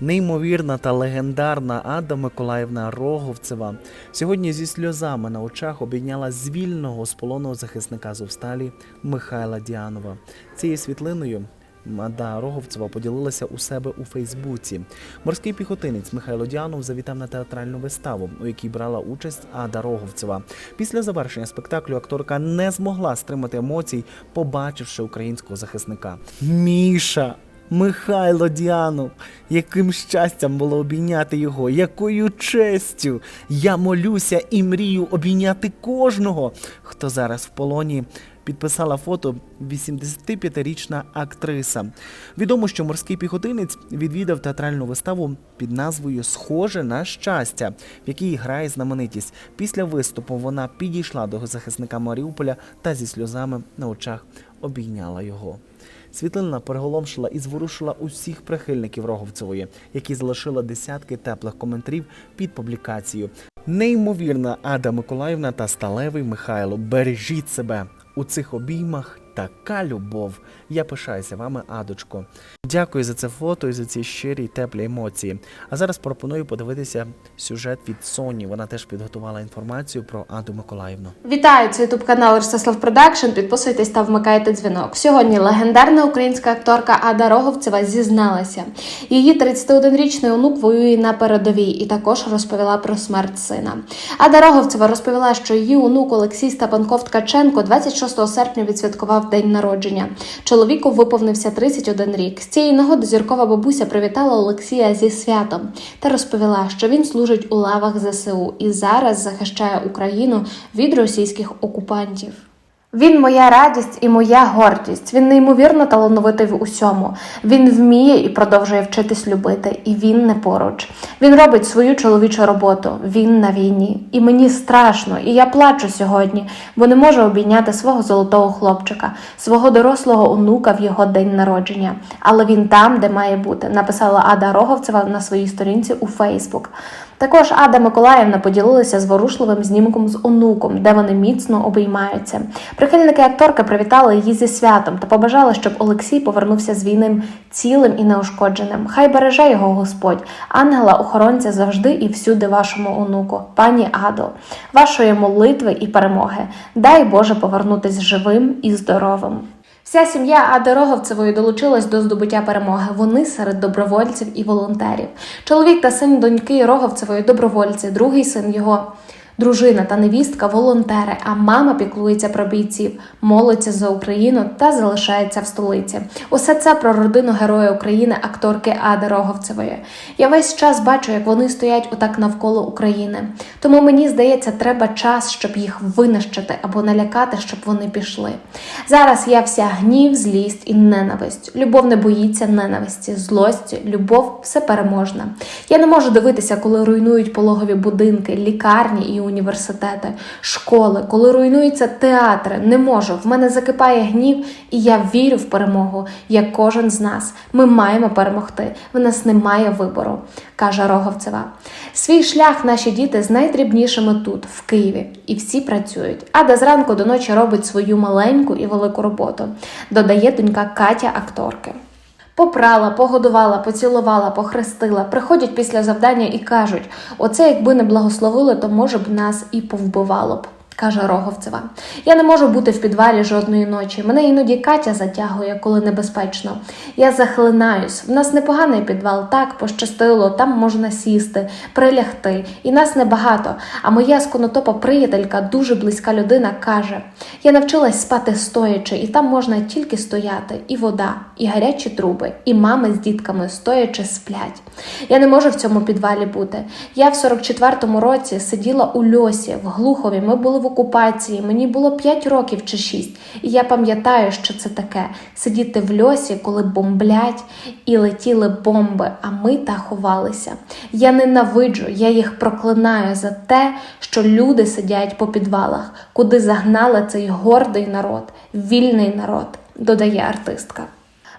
Неймовірна та легендарна Ада Миколаївна Роговцева сьогодні зі сльозами на очах обійняла звільного з полону захисника Зовсталі Михайла Діанова. Цією світлиною Ада Роговцева поділилася у себе у Фейсбуці. Морський піхотинець Михайло Діанов завітав на театральну виставу, у якій брала участь Ада Роговцева. Після завершення спектаклю акторка не змогла стримати емоцій, побачивши українського захисника. Міша! Михайло Діанов, яким щастям було обійняти його, якою честю. Я молюся і мрію обійняти кожного, хто зараз в полоні. Підписала фото 85-річна актриса. Відомо, що морський піхотинець відвідав театральну виставу під назвою Схоже на щастя, в якій грає знаменитість. Після виступу вона підійшла до захисника Маріуполя та зі сльозами на очах обійняла його. Світлина переголомшила і зворушила усіх прихильників Роговцевої, які залишили десятки теплих коментарів під публікацією. Неймовірна Ада Миколаївна та сталевий Михайло. Бережіть себе у цих обіймах. Така любов. Я пишаюся вами, Адочко. Дякую за це фото і за ці щирі теплі емоції. А зараз пропоную подивитися сюжет від Соні. Вона теж підготувала інформацію про Аду Миколаївну. Вітаю, це ютуб канал Ростислав Продакшн. Підписуйтесь та вмикайте дзвінок. Сьогодні легендарна українська акторка Ада Роговцева зізналася. Її 31-річний онук воює на передовій і також розповіла про смерть сина. Ада Роговцева розповіла, що її онук Олексій Степанков Ткаченко 26 серпня відсвяткував день народження. Чоловіку виповнився 31 рік. З цієї нагоди зіркова бабуся привітала Олексія зі святом та розповіла, що він служить у лавах ЗСУ і зараз захищає Україну від російських окупантів. Він моя радість і моя гордість. Він неймовірно талановитий в усьому. Він вміє і продовжує вчитись любити, і він не поруч. Він робить свою чоловічу роботу. Він на війні. І мені страшно, і я плачу сьогодні, бо не можу обійняти свого золотого хлопчика, свого дорослого онука в його день народження. Але він там, де має бути, написала Ада Роговцева на своїй сторінці у Фейсбук. Також Ада Миколаївна поділилася зворушливим знімком з онуком, де вони міцно обіймаються. Прихильники акторки привітали її зі святом та побажали, щоб Олексій повернувся з війни цілим і неушкодженим. Хай береже його Господь, ангела-охоронця завжди і всюди вашому онуку, пані Адо, вашої молитви і перемоги. Дай Боже повернутись живим і здоровим. Вся сім'я Ади Роговцевої долучилась до здобуття перемоги. Вони серед добровольців і волонтерів. Чоловік та син доньки Роговцевої добровольці, другий син його. Дружина та невістка волонтери, а мама піклується про бійців, молиться за Україну та залишається в столиці. Усе це про родину Героя України, акторки Ади Роговцевої. Я весь час бачу, як вони стоять отак навколо України. Тому мені здається, треба час, щоб їх винищити або налякати, щоб вони пішли. Зараз я вся гнів, злість і ненависть. Любов не боїться ненависті, злості, любов всепереможна. Я не можу дивитися, коли руйнують пологові будинки, лікарні і університети, школи, коли руйнуються театри. Не можу. В мене закипає гнів, і я вірю в перемогу, як кожен з нас. Ми маємо перемогти. В нас немає вибору, каже Роговцева. Свій шлях наші діти з найдрібнішими тут, в Києві, і всі працюють. Ада зранку до ночі робить свою маленьку і велику роботу, додає донька Катя акторки. Попрала, погодувала, поцілувала, похрестила. Приходять після завдання і кажуть: оце якби не благословили, то може б нас і повбивало б. Каже Роговцева. Я не можу бути в підвалі жодної ночі. Мене іноді Катя затягує, коли небезпечно. Я захлинаюсь. В нас непоганий підвал, так пощастило, там можна сісти, прилягти. І нас небагато. А моя сконотопа приятелька, дуже близька людина, каже: Я навчилась спати стоячи, і там можна тільки стояти, і вода, і гарячі труби, і мами з дітками стоячи сплять. Я не можу в цьому підвалі бути. Я в 44-му році сиділа у льосі в Глухові. Ми були в окупації. Мені було 5 років чи 6. І я пам'ятаю, що це таке сидіти в льосі, коли бомблять і летіли бомби, а ми та ховалися. Я ненавиджу, я їх проклинаю за те, що люди сидять по підвалах, куди загнали цей гордий народ, вільний народ, додає артистка.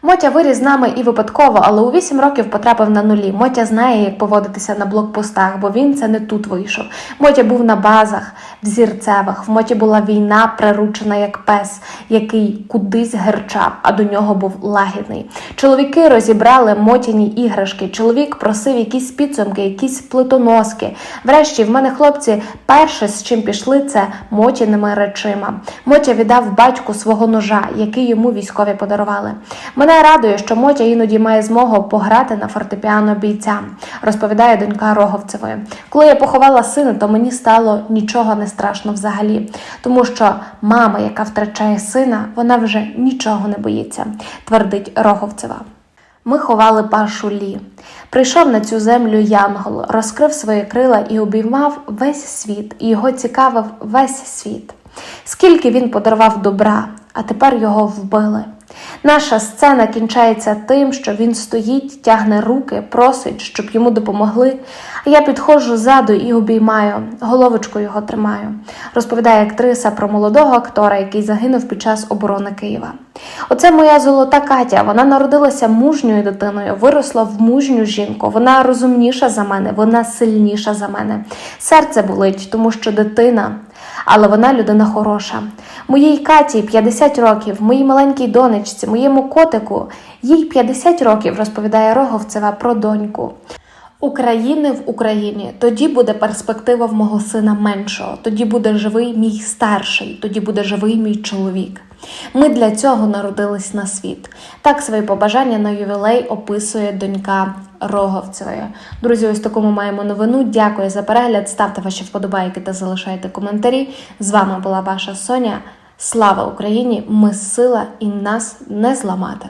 Мотя виріс з нами і випадково, але у 8 років потрапив на нулі. Мотя знає, як поводитися на блокпостах, бо він це не тут вийшов. Мотя був на базах, в зірцевих. В Моті була війна, приручена як пес, який кудись герчав, а до нього був лагідний. Чоловіки розібрали мотяні іграшки. Чоловік просив якісь підсумки, якісь плитоноски. Врешті, в мене хлопці перше, з чим пішли, це мотяними речима. Мотя віддав батьку свого ножа, який йому військові подарували. Мене радує, що Мотя іноді має змогу пограти на фортепіано бійцям, розповідає донька Роговцевої. Коли я поховала сина, то мені стало нічого не страшно взагалі, тому що мама, яка втрачає сина, вона вже нічого не боїться, твердить Роговцева. Ми ховали Пашу Лі. Прийшов на цю землю Янгол, розкрив свої крила і обіймав весь світ, і його цікавив весь світ. Скільки він подарував добра, а тепер його вбили. Наша сцена кінчається тим, що він стоїть, тягне руки, просить, щоб йому допомогли. А я підходжу ззаду і обіймаю, головочку його тримаю. Розповідає актриса про молодого актора, який загинув під час оборони Києва. Оце моя золота Катя. Вона народилася мужньою дитиною, виросла в мужню жінку. Вона розумніша за мене, вона сильніша за мене. Серце болить, тому що дитина. Але вона людина хороша. Моїй Каті 50 років, моїй маленькій донечці, моєму котику, їй 50 років, розповідає Роговцева про доньку. України в Україні тоді буде перспектива в мого сина меншого, тоді буде живий мій старший, тоді буде живий мій чоловік. Ми для цього народились на світ. Так свої побажання на ювілей описує донька Роговцевої. Друзі, ось таку ми маємо новину. Дякую за перегляд. Ставте ваші вподобайки та залишайте коментарі. З вами була ваша Соня. Слава Україні! Ми сила і нас не зламати.